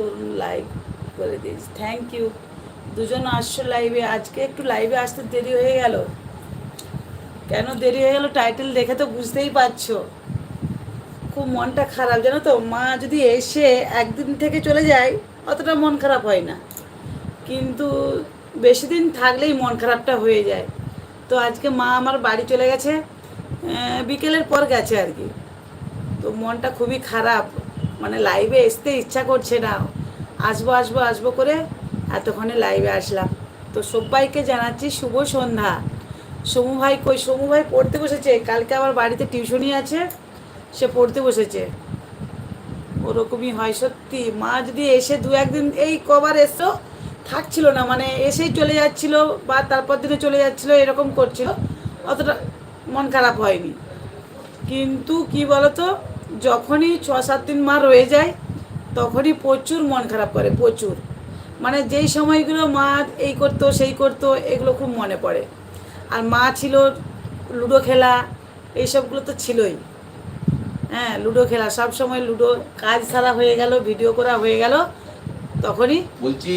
তরুণ live করে দিয়েছি thank you দুজন আসছো লাইভে আজকে একটু লাইভে আসতে দেরি হয়ে গেল। কেন দেরি হয়ে গেল? টাইটেল দেখে তো বুঝতেই পারছ। খুব মনটা খারাপ, জানো তো? মা যদি এসে একদিন থেকে চলে যায়, অতটা মন খারাপ হয় না। কিন্তু বেশি দিন থাকলেই মন খারাপটা হয়ে যায়। তো আজকে মা আমার বাড়ি চলে গেছে বিকেলের পর গেছে আর কি। তো মনটা খুবই খারাপ। মানে লাইভে আসতে ইচ্ছা করছে না। আসব আসব আসব করে এতক্ষণে লাইভে আসলাম। তো সবাইকে জানাচ্ছি শুভ সন্ধ্যা। সমু ভাই কই? সমু ভাই পড়তে বসেছে? কালকে আবার বাড়িতে টিউশনই আছে, সে পড়তে বসেছে। ওরকমই হয় সত্যি। মা যদি এসে দু একদিন, এই কবার এসছো, থাকছিল না। মানে এসেই চলে যাচ্ছিল বা তারপর দিনে চলে যাচ্ছিল, এরকম করছিল। অতটা মন খারাপ হয়নি। কিন্তু কি বলতো? যখনই ছ সাত দিন মা রয়ে যায়, তখনই প্রচুর মন খারাপ করে, প্রচুর। মানে যেই সময়গুলো মা এই করতো, সেই করতো, এগুলো খুব মনে পড়ে। আর মা ছিল লুডো খেলা এইসবগুলো তো ছিলই। হ্যাঁ লুডো খেলা, সব সময় লুডো, কাজ সারা হয়ে গেল, ভিডিও করা হয়ে গেল, তখনই বলছি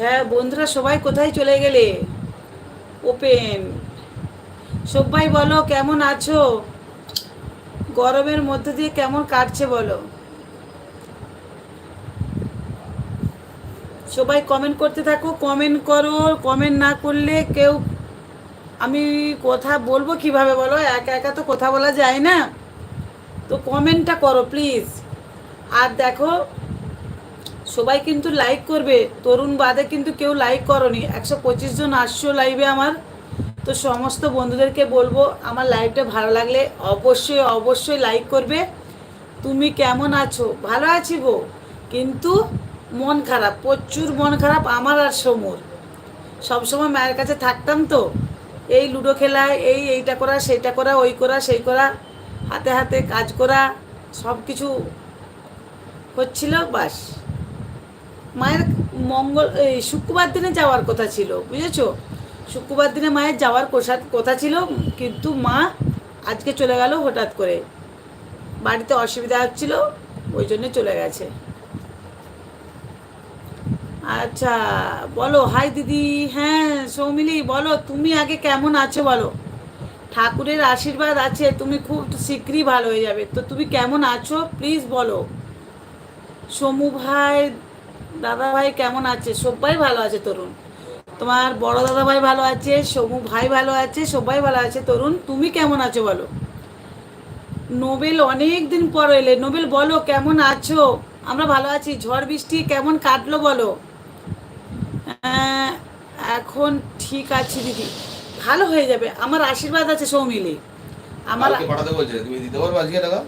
হ্যাঁ বন্ধুরা সবাই কোথায় চলে গেলে? ওপেন সবাই বলো, কেমন আছো? গরমের মধ্যে দিয়ে কেমন কাটছে বলো? সবাই কমেন্ট করতে থাকো কমেন্ট করো কমেন্ট না করলে কেউ, আমি কথা বলব কীভাবে বলো? একা একা তো কথা বলা যায় না। তো কমেন্টটা করো প্লিজ আর দেখো সবাই কিন্তু লাইক করবে। তরুণ বাদে কিন্তু কেউ লাইক করনি। একশো পঁচিশ জন আসছো লাইভে আমার। তো সমস্ত বন্ধুদেরকে বলব, আমার লাইভটা ভালো লাগলে অবশ্যই অবশ্যই লাইক করবে। তুমি কেমন আছো? ভালো আছি গো। কিন্তু মন খারাপ, প্রচুর মন খারাপ আমার আর সমুর। সবসময় মায়ের কাছে থাকতাম তো। এই লুডো খেলা, এই এইটা করা, সেইটা করা, ওই করা, সেই করা, হাতে হাতে কাজ করা সব কিছু হচ্ছিল বাস। মায়ের মঙ্গল, এই শুক্রবার দিনে যাওয়ার কথা ছিল, বুঝেছ? শুক্রবার দিনে মায়ের যাওয়ার কথা ছিল, কিন্তু মা আজকে চলে গেল হঠাৎ করে। বাড়িতে অসুবিধা হচ্ছিল, ওই জন্য চলে গেছে। আচ্ছা বলো, হাই দিদি হ্যাঁ সৌমিলি, বলো, তুমি আগে কেমন আছো বলো? ঠাকুরের আশীর্বাদ আছে, তুমি খুব শীঘ্রই ভালো হয়ে যাবে। তো তুমি কেমন আছো প্লিজ বলো। সমু ভাই দাদা ভাই কেমন আছে? সবাই ভালো আছে তরুণ। তোমার বড় দাদা ভাই ভালো আছে সমু ভাই ভালো আছে সবাই ভালো আছে তরুণ। তুমি কেমন আছো বলো? নোবেল অনেক দিন পর এলে। নোবেল বলো কেমন আছো? আমরা ভালো আছি। ঝড় বৃষ্টি কেমন কাটলো বলো? আহ, এখন ঠিক আছে দিদি। ভালো হয়ে যাবে। আমার আশীর্বাদ আছে সৌমিলি আমার পাঠাতে বলছে। তুমি দিতে আজকে টাকা?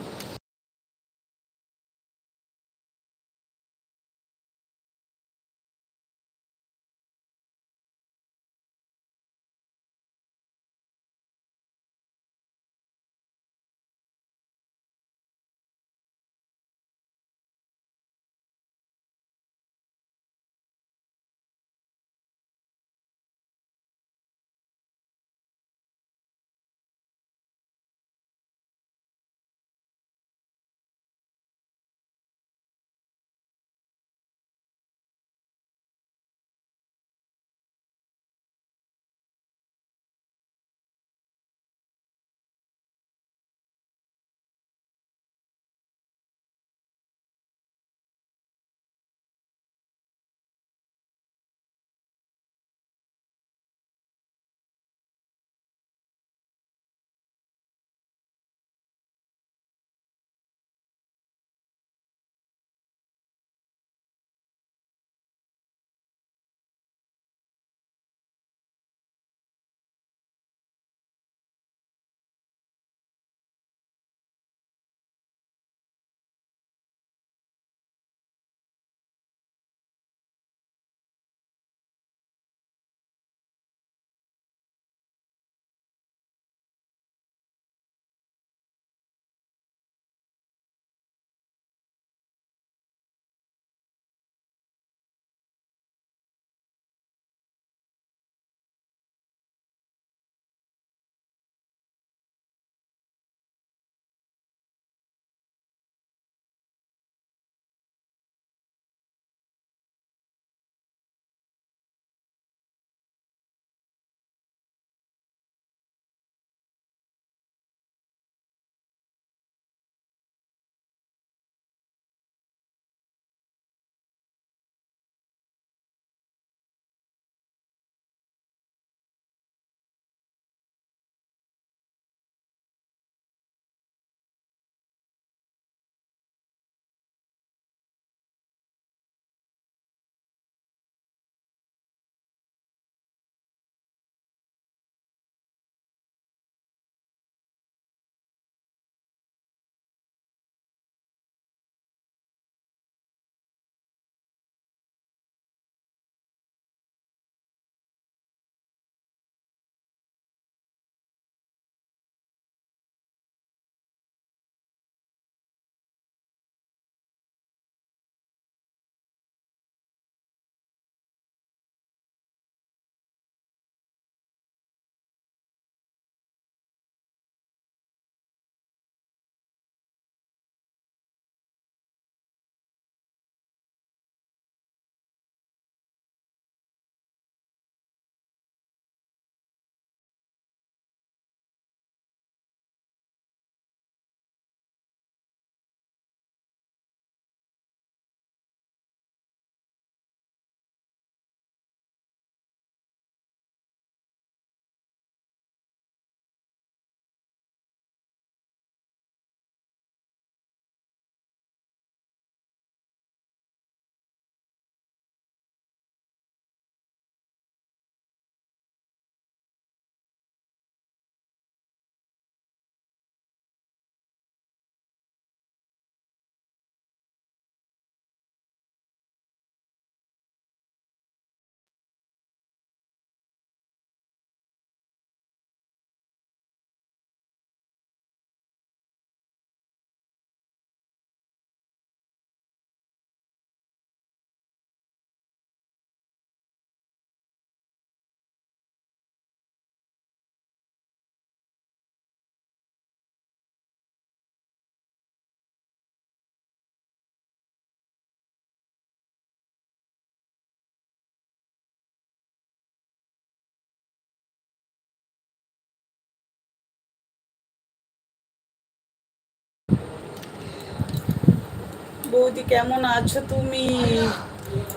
বৌদি, কেমন আছো তুমি?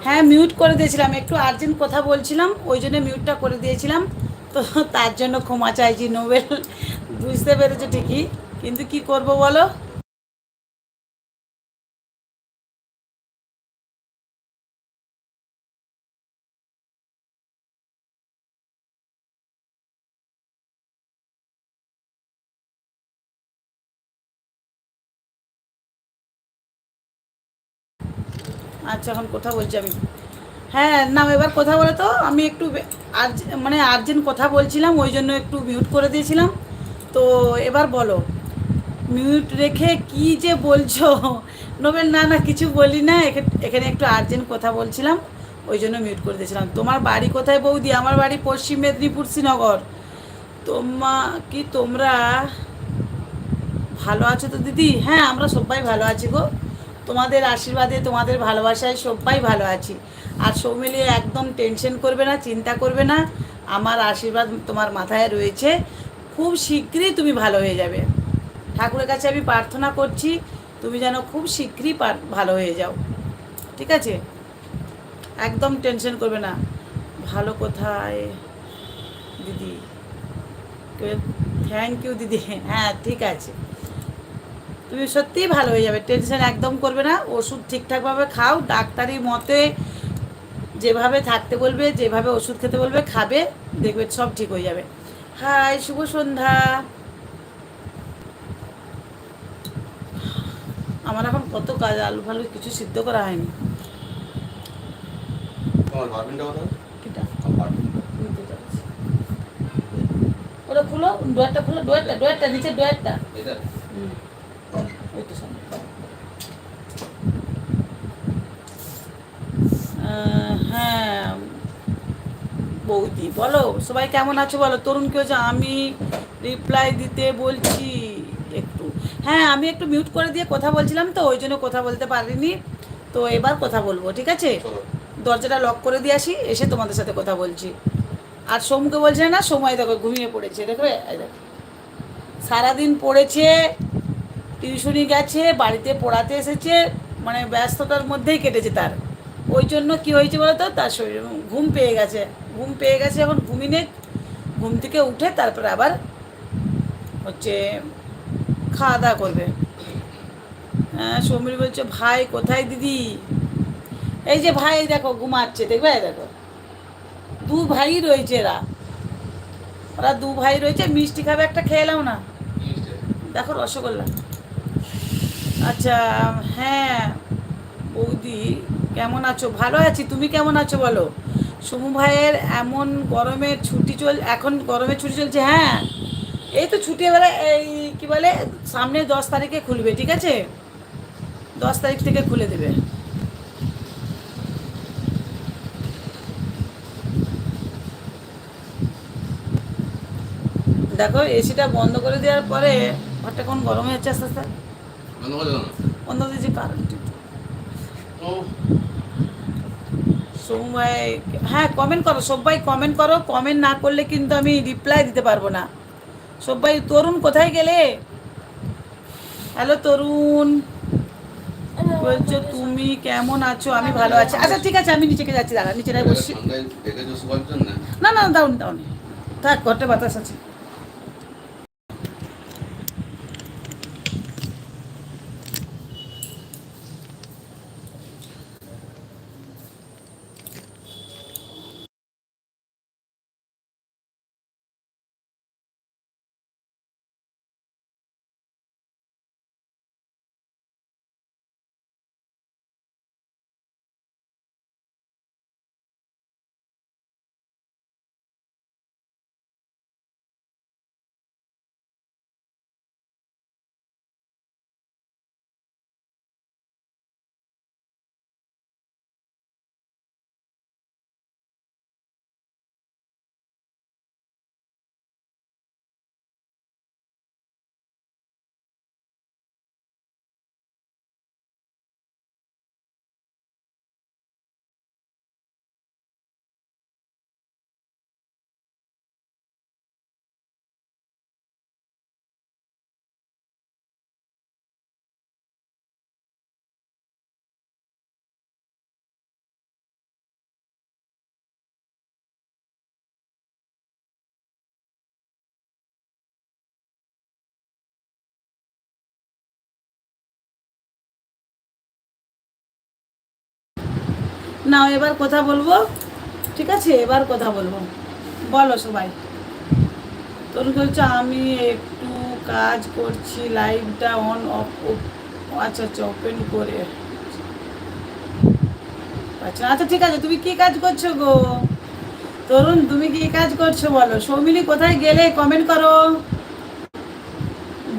হ্যাঁ মিউট করে দিয়েছিলাম, একটু আর্জেন্ট কথা বলছিলাম, ওই জন্য মিউটটা করে দিয়েছিলাম। তো তার জন্য ক্ষমা চাইছি নোবেল, বুঝতে পেরেছ ঠিকই। কিন্তু কি করব বলো? আচ্ছা এখন কথা বলছি আমি। হ্যাঁ না এবার কথা বলে তো, আমি একটু মানে আর্জেন্ট কথা বলছিলাম, ওই জন্য একটু মিউট করে দিয়েছিলাম। তো এবার বলো মিউট রেখে কি যে বলছো? নোবেল, না না, কিছু বলি না, এখে- এখানে একটু আর্জেন্ট কথা বলছিলাম, ওই জন্য মিউট করে দিয়েছিলাম। তোমার বাড়ি কোথায় বৌদি? আমার বাড়ি পশ্চিম মেদিনীপুর শ্রীনগর। তোমা কি তোমরা ভালো আছো তো দিদি? হ্যাঁ আমরা সবাই ভালো আছি গো। তোমাদের আশীর্বাদে, তোমাদের ভালোবাসায় সবাই ভালো আছি। আর সব মিলিয়ে একদম টেনশন করবে না, চিন্তা করবে না। আমার আশীর্বাদ তোমার মাথায় রয়েছে। খুব শীঘ্রই তুমি ভালো হয়ে যাবে। ঠাকুরের কাছে আমি প্রার্থনা করছি, তুমি যেন খুব শীঘ্রই ভালো হয়ে যাও। ঠিক আছে? একদম টেনশন করবে না। ভালো কোথায়? দিদি থ্যাংক ইউ দিদি। হ্যাঁ ঠিক আছে। তুমি সত্যিই ভালো হয়ে যাবে। টেনশন একদম করবে না। ওষুধ ঠিকঠাকভাবে খাও। ডাক্তারি মতে যেভাবে থাকতে বলবে যেভাবে ওষুধ খেতে বলবে খাবে দেখবে সব ঠিক হয়ে যাবে। হাই শুভ সন্ধ্যা। আমার এখন কত কাজ আলু ফালু কিছু সিদ্ধ করা হয়নি। ওটা খুলো ডোয়ারটা খুলো ডোয়ারটা ডোয়ারটা নিচে ডোয়ারটা সামনে। হ্যাঁ। বৌদি বলো সবাই কেমন আছো বলো? তরুণ কেউ যে আমি রিপ্লাই দিতে বলছি একটু। হ্যাঁ আমি একটু মিউট করে দিয়ে কথা বলছিলাম তো ওই জন্য কথা বলতে পারিনি। তো এবার কথা বলব ঠিক আছে? দরজাটা লক করে দিয়ে আসি এসে তোমাদের সাথে কথা বলছি। আর সোমকে বলছে না সময় দেখো ঘুমিয়ে পড়েছে দেখবে? দেখো। সারাদিন পড়েছে টিউশনি গেছে বাড়িতে পড়াতে এসেছে মানে ব্যস্ততার মধ্যেই কেটেছে তার। ওই জন্য কি হয়েছে বলো তো তার শরীর ঘুম পেয়ে গেছে। ঘুম পেয়ে গেছে এখন ঘুমিনে। ঘুম থেকে উঠে তারপরে আবার হচ্ছে খাওয়া দাওয়া করবে। হ্যাঁ সমীর বলছে ভাই কোথায় দিদি? এই যে ভাই দেখো ঘুমাচ্ছে দেখবে? দেখো। দু ভাই রয়েছে এরা। ওরা দু ভাই রয়েছে মিষ্টি খাবে একটা খেয়ে এলাম না। দেখো রসগোল্লা। আচ্ছা হ্যাঁ বৌদি, কেমন আছো? ভালো আছি। তুমি কেমন আছো বলো? সমু ভাইয়ের এমন গরমের ছুটি চল, এখন গরমের ছুটি চলছে হ্যাঁ? এই তো ছুটি এবারে এই কি বলে, সামনে দশ তারিখে খুলবে, ঠিক আছে? দশ তারিখ থেকে খুলে দেবে। দেখো এসিটা বন্ধ করে দেওয়ার পরে ঘরটা কোন গরম হয়ে যাচ্ছে আস্তে আস্তে? বন্ধ করে কারেন্ট সময় হ্যাঁ কমেন্ট করো সবাই কমেন্ট করো কমেন্ট না করলে কিন্তু আমি রিপ্লাই দিতে পারব না। সবাই তরুণ কোথায় গেলে? হ্যালো তরুণ। বলছো তুমি কেমন আছো? আমি ভালো আছি। আচ্ছা ঠিক আছে আমি নিচেকে যাচ্ছি দাঁড়া নিচেটায় বসছি। না না দাউন দাউন থাক ঘরটা বাতাস আছে। নাও, এবার কথা বলব। ঠিক আছে? এবার কথা বলব। বলো সবাই। তোর বলছে, আমি একটু কাজ করছি লাইভটা অন অফ আচ্ছা আচ্ছা ওপেন করে। আচ্ছা আচ্ছা ঠিক আছে, তুমি কি কাজ করছ গো? তরুণ, তুমি কি কাজ করছ বলো? সৌমিলি কোথায় গেলে? কমেন্ট করো।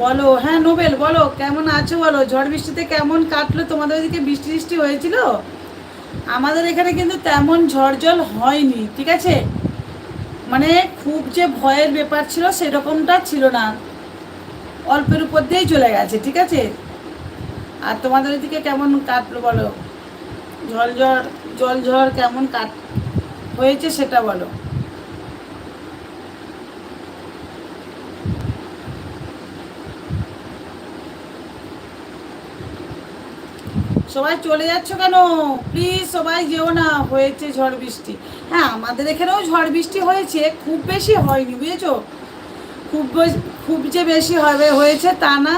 বলো হ্যাঁ নোবেল, বলো, কেমন আছো বলো? ঝড় বৃষ্টিতে কেমন কাটলো? তোমাদের ওইদিকে বৃষ্টি বৃষ্টি হয়েছিল? আমাদের এখানে কিন্তু তেমন ঝড় জল হয়নি, ঠিক আছে? মানে খুব যে ভয়ের ব্যাপার ছিল সেরকমটা ছিল না। অল্পের উপর দিয়েই চলে গেছে, ঠিক আছে? আর তোমাদের এদিকে কেমন কাটলো বলো? জল ঝড় জল ঝড় কেমন কাট, হয়েছে সেটা বলো। সবাই চলে যাচ্ছ কেন? প্লিজ সবাই যেও না, হয়েছে ঝড় বৃষ্টি। হ্যাঁ আমাদের এখানেও ঝড় বৃষ্টি হয়েছে, খুব বেশি হয়নি, বুঝেছ? খুব খুব যে বেশি হবে, হয়েছে তা না।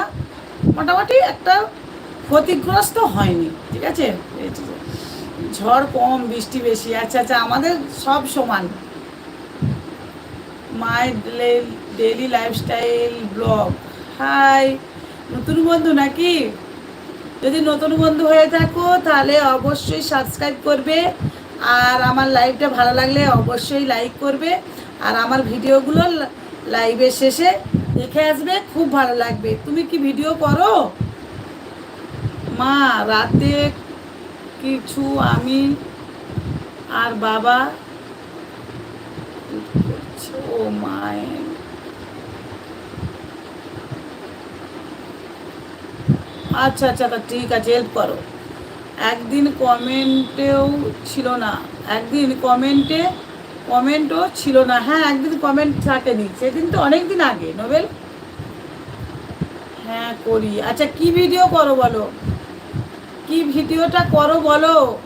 মোটামুটি একটা ক্ষতিগ্রস্ত হয়নি, ঠিক আছে? ঝড় কম, বৃষ্টি বেশি আচ্ছা আচ্ছা আমাদের সব সমান। My daily lifestyle blog. Hi, নতুন বন্ধু নাকি? যদি নতুন বন্ধু হয়ে থাকো, তাহলে অবশ্যই সাবস্ক্রাইব করবে। আর আমার লাইভটা ভালো লাগলে অবশ্যই লাইক করবে। আর আমার ভিডিওগুলো লাইভের শেষে দেখে আসবে, খুব ভালো লাগবে। তুমি কি ভিডিও করো? মা, রাতে কিছু আমি আর বাবা ও মায়ের আচ্ছা আচ্ছা তা ঠিক আছে হেল্প করো। একদিন কমেন্টেও ছিল না। একদিন কমেন্টে, কমেন্টও ছিল না। হ্যাঁ একদিন কমেন্ট থাকেনি। সেদিন তো অনেক দিন আগে, নোবেল? হ্যাঁ করি। আচ্ছা কি ভিডিও করো বলো? কি ভিডিওটা করো বলো?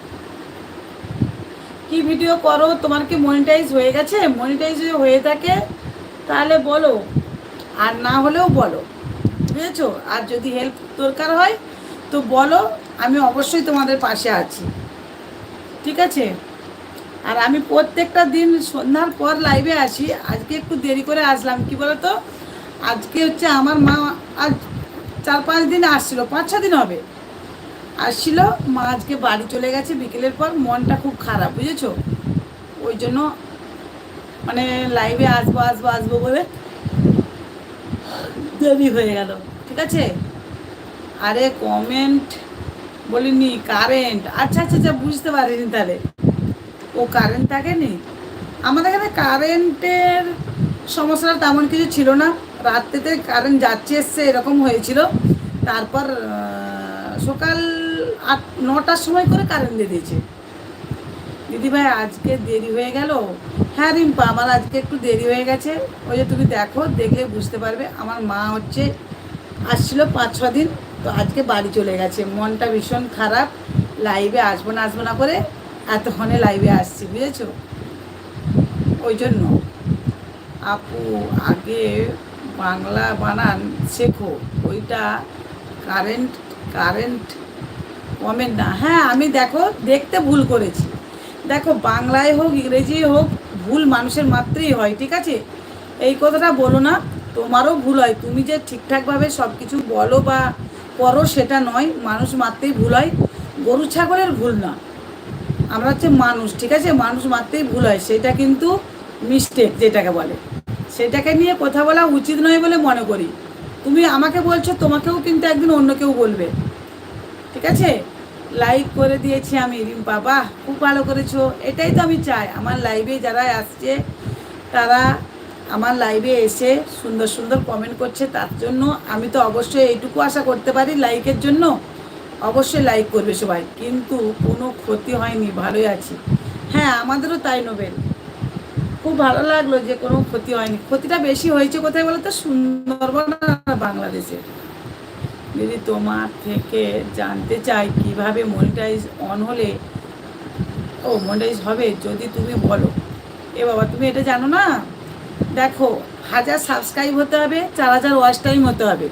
কি ভিডিও করো? তোমার কি মনিটাইজ হয়ে গেছে? মনিটাইজ হয়ে থাকে? তাহলে বলো। আর না হলেও বলো। বুঝেছ? আর যদি হেল্প দরকার হয়, তো বলো, আমি অবশ্যই তোমাদের পাশে আছি। ঠিক আছে? আর আমি প্রত্যেকটা দিন সন্ধ্যার পর লাইভে আসি। আজকে একটু দেরি করে আসলাম, কি বলতো? আজকে হচ্ছে আমার মা আজ চার পাঁচ দিন আসছিল, পাঁচ ছ দিন হবে। আসছিল, মা আজকে বাড়ি চলে গেছে বিকেলের পর, মনটা খুব খারাপ, বুঝেছ? ওই জন্য মানে লাইভে আসব আসব আসব বলে দেরি হয়ে গেল, ঠিক আছে? আরে কমেন্ট বলিনি কারেন্ট আচ্ছা আচ্ছা আচ্ছা বুঝতে পারিনি তাহলে। ও কারেন্ট থাকেনি? আমাদের এখানে কারেন্টের সমস্যাটা তেমন কিছু ছিল না। রাত্রেতে কারেন্ট যাচ্ছে, এসছে, এরকম হয়েছিল। তারপর সকাল আট নটার সময় করে কারেন্ট দিয়ে দিয়েছে। দিদিভাই, আজকে দেরি হয়ে গেল? হ্যাঁ রিম্পা, আমার আজকে একটু দেরি হয়ে গেছে। ওই যে তুমি দেখো, দেখলে বুঝতে পারবে, আমার মা হচ্ছে আসছিল পাঁচ, ছ দিন, তো আজকে বাড়ি চলে গেছে। মনটা ভীষণ খারাপ লাইভে আসব না আসব না করে এতক্ষণে লাইভে আসছি, বুঝেছ? ওই জন্য। আপু, আগে বাংলা বানান শেখো, ওইটা কারেন্ট কারেন্ট কমেন্ট না। হ্যাঁ আমি দেখো, দেখতে ভুল করেছি। দেখো, বাংলায় হোক, ইংরেজি হোক, ভুল মানুষের মাত্রই হয়, ঠিক আছে? এই কথাটা বলো না, তোমারও ভুল হয়। তুমি যে ঠিকঠাকভাবে সব কিছু বলো বা করো সেটা নয়, মানুষ মাত্রেই ভুল হয়। গরু, ছাগলের ভুল না। আমরা হচ্ছে মানুষ, ঠিক আছে? মানুষ মাত্রেই ভুল হয়, সেটা কিন্তু মিস্টেক যেটাকে বলে। সেটাকে নিয়ে কথা বলা উচিত নয় বলে মনে করি। তুমি আমাকে বলছো, তোমাকেও কিন্তু একদিন অন্য কেউ বলবে। ঠিক আছে? লাইক করে দিয়েছি আমি রিম্পা বাহ খুব ভালো করেছ। এটাই তো আমি চাই। আমার লাইভে যারা আসছে, তারা আমার লাইভে এসে সুন্দর সুন্দর কমেন্ট করছে, তার জন্য আমি তো অবশ্যই এইটুকু আশা করতে পারি লাইকের জন্য। অবশ্যই লাইক করবে সবাই, কিন্তু কোনো ক্ষতি হয়নি, ভালোই আছি। হ্যাঁ আমাদেরও তাই নোবেল। খুব ভালো লাগল যে কোনো ক্ষতি হয়নি। ক্ষতিটা বেশি হয়েছে কোথায় বলো তো সুন্দরবন বাংলাদেশে। দিদি তোমার থেকে জানতে চাই কীভাবে মনিটাইজ অন হলে, ও মনিটাইজ হবে, যদি তুমি বলো। এ বাবা, তুমি এটা জানো না? দেখো, হাজার সাবস্ক্রাইব হতে হবে, চার হাজার ওয়াচ টাইম হতে হবে।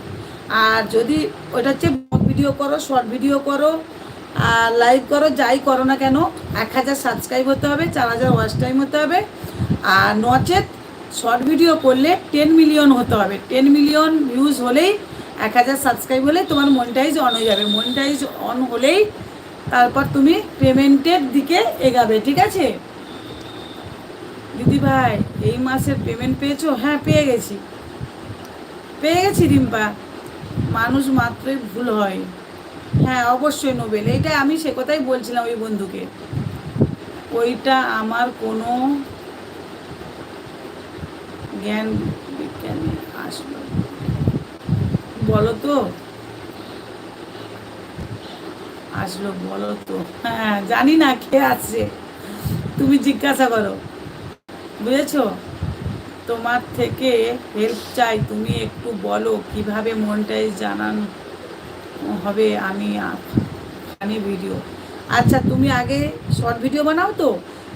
আর যদি ওটা হচ্ছে ভিডিও করো শর্ট ভিডিও করো, আর লাইভ করো, যাই করো না কেন, এক হাজার সাবস্ক্রাইব হতে হবে, চার হাজার ওয়াচ টাইম হতে হবে। আর নচেত শর্ট ভিডিও করলে টেন মিলিয়ন হতে হবে। টেন মিলিয়ন ভিউজ হলেই এক হাজার সাবস্ক্রাইব হলে তোমার মনিটাইজ অন হয়ে যাবে। মনিটাইজ অন হলেই তারপর তুমি পেমেন্টের দিকে এগাবে, ঠিক আছে? দিদি ভাই, এই মাসের পেমেন্ট পেয়েছ? হ্যাঁ পেয়ে গেছি। পেয়ে গেছি রিম্পা। মানুষ মাত্রই ভুল হয়। হ্যাঁ অবশ্যই নোবেল। এইটা আমি সে কথাই বলছিলাম ওই বন্ধুকে। ওইটা আমার কোনো জ্ঞান বিজ্ঞানে আসলো বলো তো আসলো বলো তো হ্যাঁ জানি না কে আসছে তুমি জিজ্ঞাসা করো। বুঝেছ? তোমার থেকে হেল্প চাই। তুমি একটু বলো কীভাবে মনটাই জানান হবে আমি ফানি ভিডিও আচ্ছা তুমি আগে শর্ট ভিডিও বানাও তো।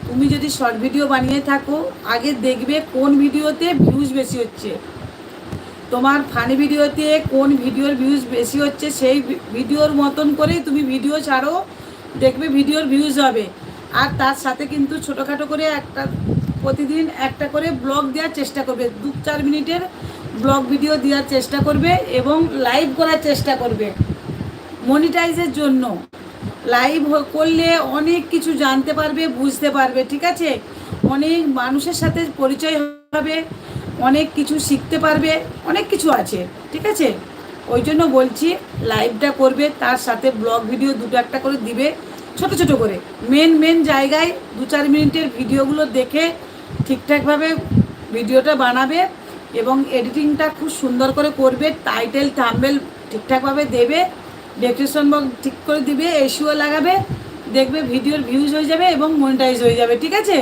তুমি যদি শর্ট ভিডিও বানিয়ে থাকো, আগে দেখবে কোন ভিডিওতে ভিউজ বেশি হচ্ছে। তোমার ফানি ভিডিওতে কোন ভিডিওর ভিউজ বেশি হচ্ছে, সেই ভিডিওর মতন করেই তুমি ভিডিও ছাড়ো, দেখবে ভিডিওর ভিউজ হবে। আর তার সাথে কিন্তু ছোটোখাটো করে একটা, প্রতিদিন একটা করে ব্লগ দেওয়ার চেষ্টা করবে। দু চার মিনিটের ব্লগ ভিডিও দেওয়ার চেষ্টা করবে এবং লাইভ করার চেষ্টা করবে। মনিটাইজের জন্য। লাইভ করলে অনেক কিছু জানতে পারবে, বুঝতে পারবে, ঠিক আছে? অনেক মানুষের সাথে পরিচয় হবে। অনেক কিছু শিখতে পারবে, অনেক কিছু আছে, ঠিক আছে? ওই জন্য বলছি লাইভটা করবে, তার সাথে ব্লগ ভিডিও দুটো একটা করে দিবে, ছোট ছোট করে। মেন মেন জায়গায় দু চার মিনিটের ভিডিওগুলো দেখে ঠিকঠাকভাবে ভিডিওটা বানাবে এবং এডিটিংটা খুব সুন্দর করে করবে টাইটেল থাম্বেল ঠিকঠাকভাবে দেবে ডেসক্রিপশন বক্স ঠিক করে দিবে এসিও লাগাবে, দেখবে ভিডিওর ভিউজ হয়ে যাবে এবং মনিটাইজ হয়ে যাবে, ঠিক আছে?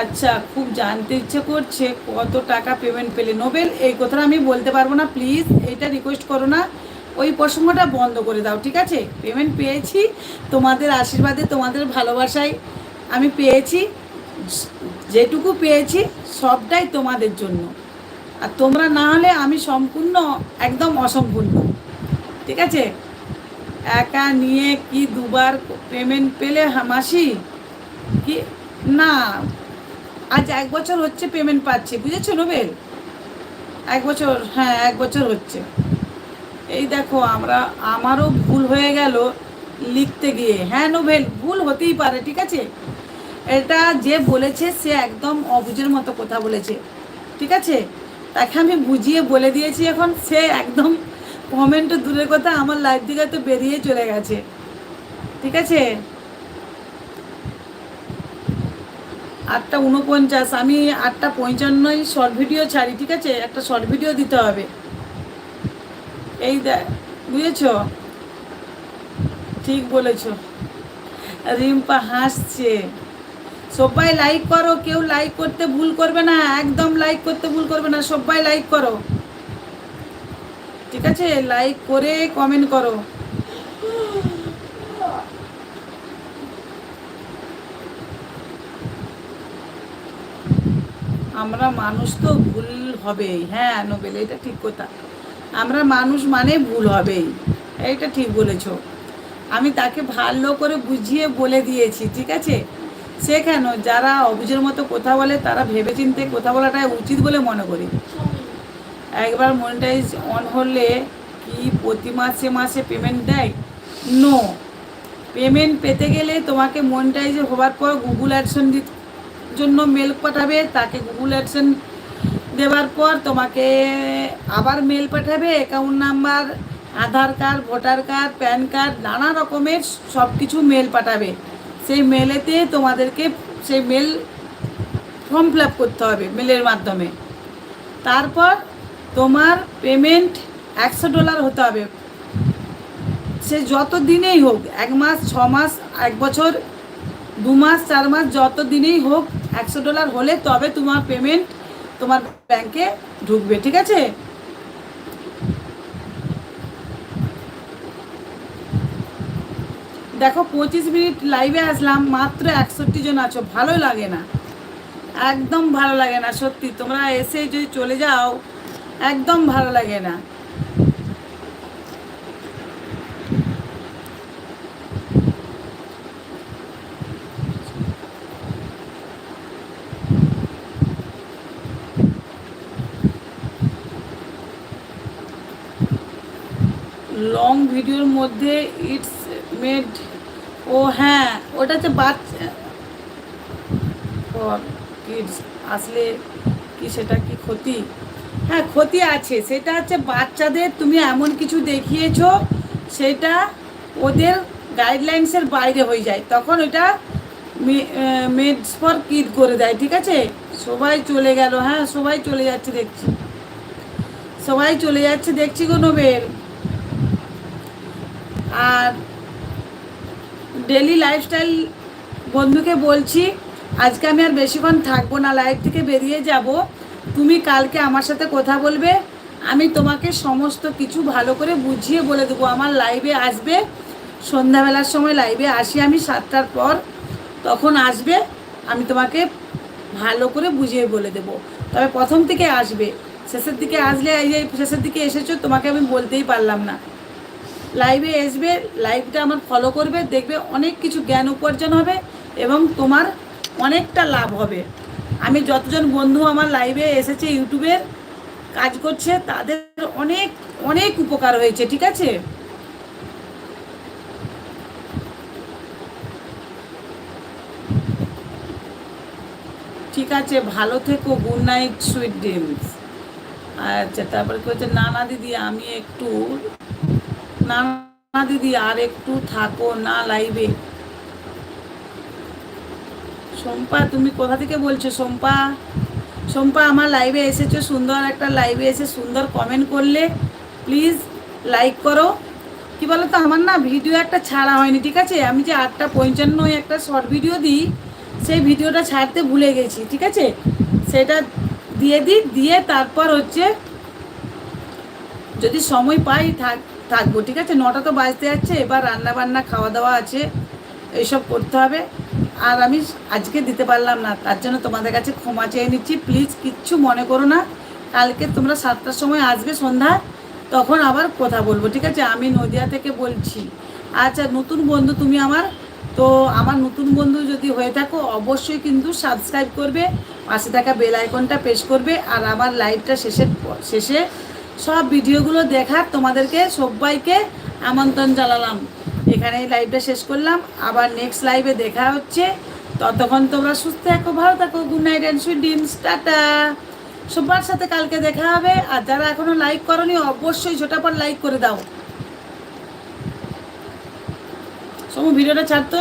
আচ্ছা খুব জানতে ইচ্ছে করছে কত টাকা পেমেন্ট পেলে। নোবেল, এই কথাটা আমি বলতে পারব না প্লিজ এইটা রিকোয়েস্ট করো না। ওই প্রসঙ্গটা বন্ধ করে দাও, ঠিক আছে? পেমেন্ট পেয়েছি, তোমাদের আশীর্বাদে, তোমাদের ভালোবাসায় আমি পেয়েছি, যেটুকু পেয়েছি, সবটাই তোমাদের জন্য। আর তোমরা না হলে আমি সম্পূর্ণ, একদম অসম্পূর্ণ। ঠিক আছে? একা নিয়ে কি দুবার পেমেন্ট পেলে হা- মাসি? কি? না আজ এক বছর হচ্ছে পেমেন্ট পাচ্ছে, বুঝেছ নোবেল? এক বছর হ্যাঁ এক বছর হচ্ছে। এই দেখো, আমরা, আমারও ভুল হয়ে গেল লিখতে গিয়ে। হ্যাঁ নোবেল, ভুল হতেই পারে, ঠিক আছে? এটা যে বলেছে, সে একদম অবুঝের মতো কথা বলেছে, ঠিক আছে? তাকে আমি বুঝিয়ে বলে দিয়েছি এখন, সে একদম কমেন্ট দূরের কথা আমার লাইফ দিকে তো বেরিয়ে চলে গেছে, ঠিক আছে? আটটা উনপঞ্চাশ, আমি আটটা পঞ্চান্নই শর্ট ভিডিও ছাড়ি, ঠিক আছে? একটা শর্ট ভিডিও দিতে হবে। এই দেখ বুঝেছ? ঠিক বলেছ। রিম্পা হাসছে। সবাই লাইক করো, কেউ লাইক করতে ভুল করবে না, একদম লাইক করতে ভুল করবে না, সবাই লাইক করো। ঠিক আছে? লাইক করে কমেন্ট করো। আমরা মানুষ তো ভুল হবেই। হ্যাঁ নোবেল, এটা ঠিক কথা। আমরা মানুষ মানে ভুল হবেই। এটা ঠিক বলেছ। আমি তাকে ভালো করে বুঝিয়ে বলে দিয়েছি, ঠিক আছে? সে কেন? যারা অবুঝের মতো কথা বলে, তারা ভেবেচিন্তে কথা বলাটাই উচিত বলে মনে করি। একবার মনিটাইজ অন হলে কি প্রতি মাসে মাসে পেমেন্ট দেয়? নো। পেমেন্ট পেতে গেলে তোমাকে মনিটাইজ হওয়ার পর গুগল অ্যাডসন জন্য মেল পাঠাবে, তাকে গুগল অ্যাডসন দেওয়ার পর তোমাকে আবার মেল পাঠাবে account number Aadhaar card voter card PAN card নানা রকমের সব কিছু মেল পাঠাবে। সেই মেলেতে তোমাদেরকে সেই মেল ফর্ম ফিল করতে হবে মেলের মাধ্যমে। তারপর তোমার পেমেন্ট একশো ডলার হতে হবে। সে যত দিনেই হোক, এক মাস, ছ মাস, এক বছর, দু মাস, চার মাস, যত দিনেই হোক একশো ডলার হলে তবে তোমার পেমেন্ট তোমার ব্যাংকে ঢুকবে, ঠিক আছে? দেখো, পঁচিশ মিনিট লাইভে আসলাম, মাত্র একষট্টি জন আছো ভালো লাগে না। একদম ভালো লাগে না, সত্যি। তোমরা এসে যদি চলে যাও, একদম ভালো লাগে না। ভিডিওর মধ্যে ইটস মেড ও হ্যাঁ ওটা হচ্ছে বাচ্চা কিডস আসলে কি সেটা কি ক্ষতি? হ্যাঁ ক্ষতি আছে, সেটা হচ্ছে বাচ্চাদের তুমি এমন কিছু দেখিয়েছো, সেটা ওদের গাইডলাইন্সের বাইরে হয়ে যায়, তখন ওটা মেডস ফর কিড করে দেয়, ঠিক আছে? সবাই চলে গেল হ্যাঁ সবাই চলে যাচ্ছে দেখছি। সবাই চলে যাচ্ছে দেখছি গো নোবেল আর ডেলি লাইফস্টাইল বন্ধুকে বলছি, আজকে আমি আর বেশিক্ষণ থাকব না লাইফ থেকে বেরিয়ে যাব। তুমি কালকে আমার সাথে কথা বলবে, আমি তোমাকে সমস্ত কিছু ভালো করে বুঝিয়ে বলে দেবো। আমার লাইভে আসবে, সন্ধ্যাবেলার সময় লাইভে আসি আমি সাতটার পর, তখন আসবে, আমি তোমাকে ভালো করে বুঝিয়ে বলে দেব। তবে প্রথম থেকে আসবে, শেষের দিকে আসলে এই যে শেষের দিকে এসেছ, তোমাকে আমি বলতেই পারলাম না। লাইভে আসবে লাইভটা আমার ফলো করবে, দেখবে অনেক কিছু জ্ঞান উপার্জন হবে এবং তোমার অনেকটা লাভ হবে। আমি যতজন বন্ধু আমার লাইভে এসেছে ইউটিউবের কাজ করছে, তাদের অনেক অনেক উপকার হয়েছে, ঠিক আছে? ঠিক আছে, ভালো থেকো গুড নাইট সুইট ড্রিমস আচ্ছা তারপরে কি হচ্ছে না না দিদি, আমি একটু না না দিদি, আর একটু থাকো না লাইভে শম্পা তুমি কোথা থেকে বলছো শম্পা শম্পা আমার লাইভে এসেছ, সুন্দর একটা লাইভে এসে সুন্দর কমেন্ট করলে। প্লিজ লাইক করো। কি বলো তো আমার না ভিডিও একটা ছাড়া হয়নি, ঠিক আছে? আমি যে আটটা পঞ্চান্ন একটা শর্ট ভিডিও দিই, সেই ভিডিওটা ছাড়তে ভুলে গেছি, ঠিক আছে? সেটা দিয়ে দিই, দিয়ে তারপর হচ্ছে যদি সময় পাই থাক থাকব, ঠিক আছে? নটা তো বাজতে যাচ্ছে, এবার রান্না বান্না খাওয়া দাওয়া আছে, এইসব করতে হবে। আর আমি আজকে দিতে পারলাম না, তার জন্য তোমাদের কাছে ক্ষমা চেয়ে নিচ্ছি। প্লিজ কিচ্ছু মনে করো না, কালকে তোমরা সাতটার সময় আসবে সন্ধ্যা, তখন আবার কথা বলব, ঠিক আছে? আমি নদিয়া থেকে বলছি। আচ্ছা নতুন বন্ধু তুমি আমার? তো আমার নতুন বন্ধু যদি হয়ে থাকো, অবশ্যই কিন্তু সাবস্ক্রাইব করবে, পাশে থাকা বেল আইকনটা প্রেস করবে, আর আমার লাইভটা শেষের শেষে সব ভিডিওগুলো দেখার তোমাদেরকে সবাইকে আমন্ত্রণ জানালাম। এখানে লাইভটা শেষ করলাম। আবার নেক্সট লাইভে দেখা হচ্ছে। ততক্ষণ তোমরা সুস্থ থাকো, ভালো থাকো। Good night and sweet dreams tata. সবার সাথে কালকে দেখা হবে। আর যারা এখনও লাইক করনি, অবশ্যই ঝোটাপট লাইক করে দাও। সমু, ভিডিওটা ছাড়তো?